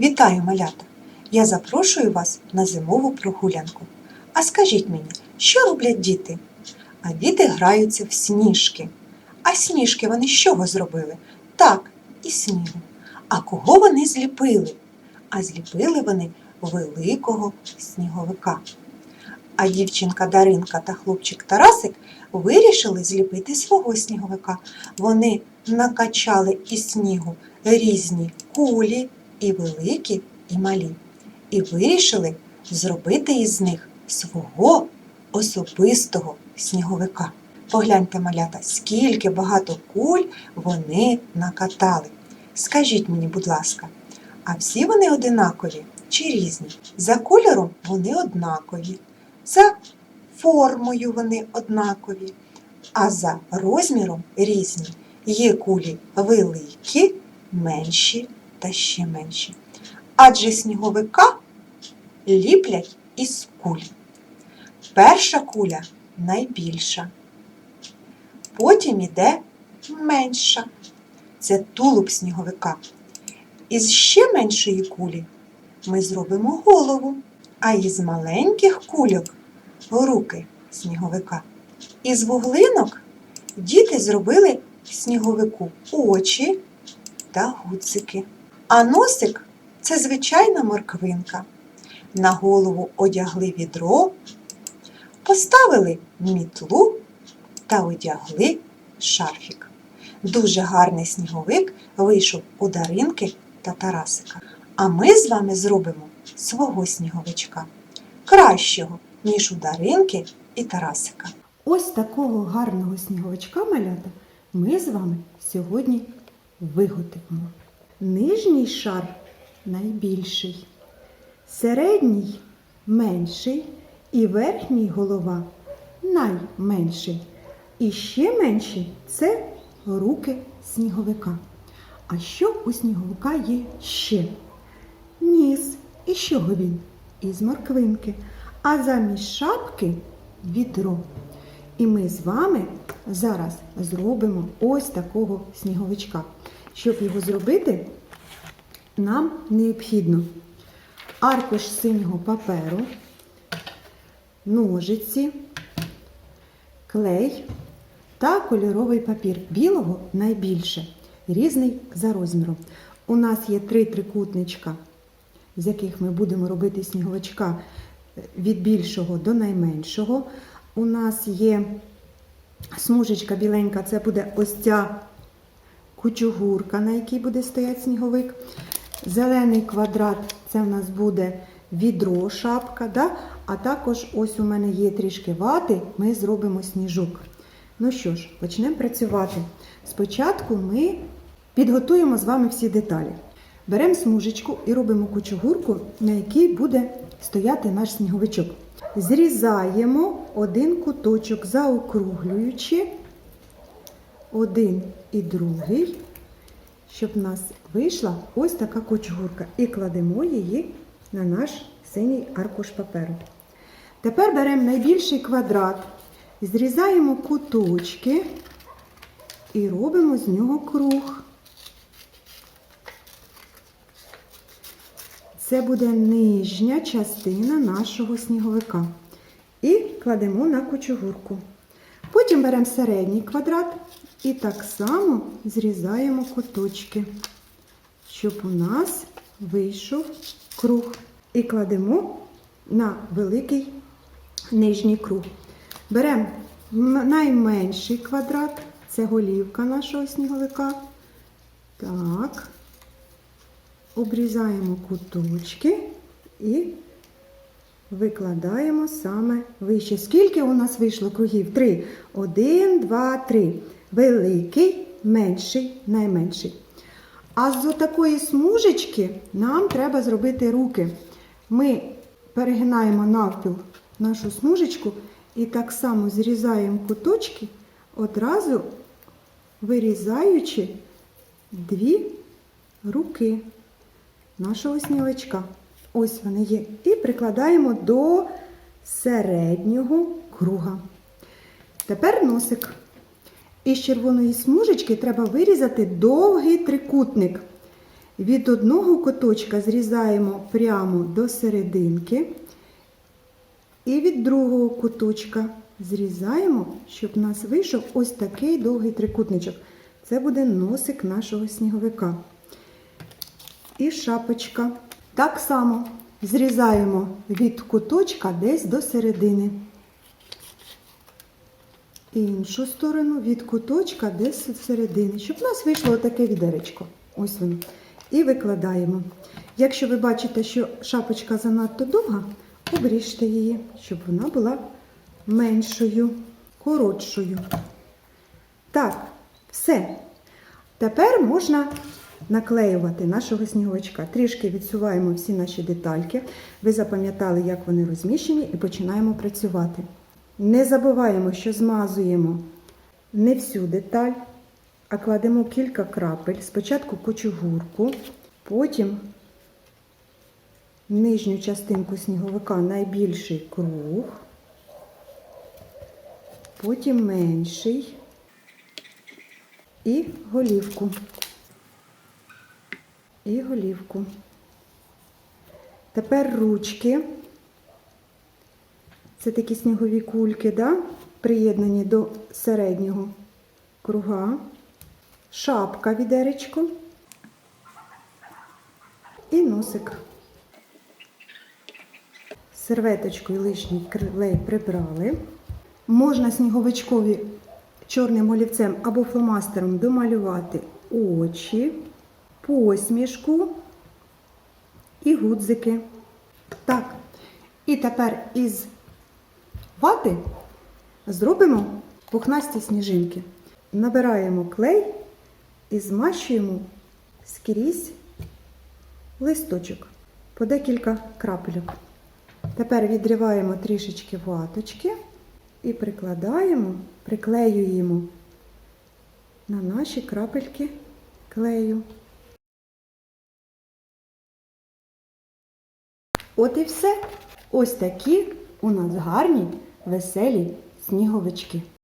Вітаю, малята! Я запрошую вас на зимову прогулянку. А скажіть мені, що роблять діти? А діти граються в сніжки. А сніжки вони з чого зробили? Так, із снігу. А кого вони зліпили? А зліпили вони великого сніговика. А дівчинка Даринка та хлопчик Тарасик вирішили зліпити свого сніговика. Вони накачали із снігу різні кулі, і великі, і малі, і вирішили зробити із них свого особистого сніговика. Погляньте, малята, скільки багато куль вони накатали. Скажіть мені, будь ласка, а всі вони одинакові чи різні? За кольором вони однакові, за формою вони однакові, а за розміром різні. Є кулі великі, менші та ще менші. Адже сніговика ліплять із куль. Перша куля найбільша, потім іде менша. Це тулуб сніговика. Із ще меншої кулі ми зробимо голову, а із маленьких кульок руки сніговика. Із вуглинок діти зробили сніговику очі та гудзики. А носик це звичайна морквинка. На голову одягли відро, поставили мітлу та одягли шарфік. Дуже гарний сніговик вийшов у Даринки та Тарасика. А ми з вами зробимо свого сніговичка кращого, ніж у Даринки і Тарасика. Ось такого гарного сніговичка малята ми з вами сьогодні виготовимо. Нижній шар найбільший, середній менший і верхній голова найменший. І ще менший це руки сніговика. А що у сніговика є ще? Ніс. І чого він? Із морквинки. А замість шапки відро. І ми з вами зараз зробимо ось такого сніговичка. Щоб його зробити, нам необхідно аркуш синього паперу, ножиці, клей та кольоровий папір. Білого найбільше, різний за розміром. У нас є три трикутничка, з яких ми будемо робити сніговичка від більшого до найменшого. У нас є смужечка біленька, це буде ось ця кучугурка, на якій буде стояти сніговик. Зелений квадрат це в нас буде відро, шапка. Да? А також ось у мене є трішки вати, ми зробимо сніжок. Ну що ж, почнемо працювати. Спочатку ми підготуємо з вами всі деталі. Беремо смужечку і робимо кучугурку, на якій буде стояти наш сніговичок. Зрізаємо один куточок, заокруглюючи один і другий, щоб в нас вийшла ось така кучугурка. І кладемо її на наш синій аркуш паперу. Тепер беремо найбільший квадрат, зрізаємо куточки і робимо з нього круг. Це буде нижня частина нашого сніговика. І кладемо на кучугурку. Потім беремо середній квадрат і так само зрізаємо куточки, щоб у нас вийшов круг. І кладемо на великий нижній круг. Беремо найменший квадрат, це голівка нашого сніговика. Так обрізаємо куточки і викладаємо саме вище. Скільки у нас вийшло кругів? Три. Один, два, три. Великий, менший, найменший. А з такої смужечки нам треба зробити руки. Ми перегинаємо навпіл нашу смужечку і так само зрізаємо куточки, одразу вирізаючи дві руки нашого сніговичка. Ось вони є. І прикладаємо до середнього круга. Тепер носик. Із червоної смужечки треба вирізати довгий трикутник. Від одного куточка зрізаємо прямо до серединки. І від другого куточка зрізаємо, щоб у нас вийшов ось такий довгий трикутничок. Це буде носик нашого сніговика. І шапочка. Так само зрізаємо від куточка десь до середини. Іншу сторону від куточка десь від середини, щоб у нас вийшло таке відеречко. Ось воно. І викладаємо. Якщо ви бачите, що шапочка занадто довга, обріжте її, щоб вона була меншою, коротшою. Так, все. Тепер можна наклеювати нашого сніговичка. Трішки відсуваємо всі наші детальки. Ви запам'ятали, як вони розміщені, і починаємо працювати. Не забуваємо, що змазуємо не всю деталь, а кладемо кілька крапель. Спочатку кучугурку, потім нижню частинку сніговика найбільший круг, потім менший і голівку. І голівку. Тепер ручки. Це такі снігові кульки, да? приєднані до середнього круга, шапка відеречко і носик. Серветочкою лишній клей прибрали. Можна сніговичкові чорним олівцем або фломастером домалювати очі, посмішку і гудзики. Так, і тепер із вати зробимо пухнасті сніжинки. Набираємо клей і змащуємо скрізь листочок по декілька крапельок. Тепер відриваємо трішечки ваточки і прикладаємо, приклеюємо на наші крапельки клею. От і все. Ось такі у нас гарні, веселі сніговички.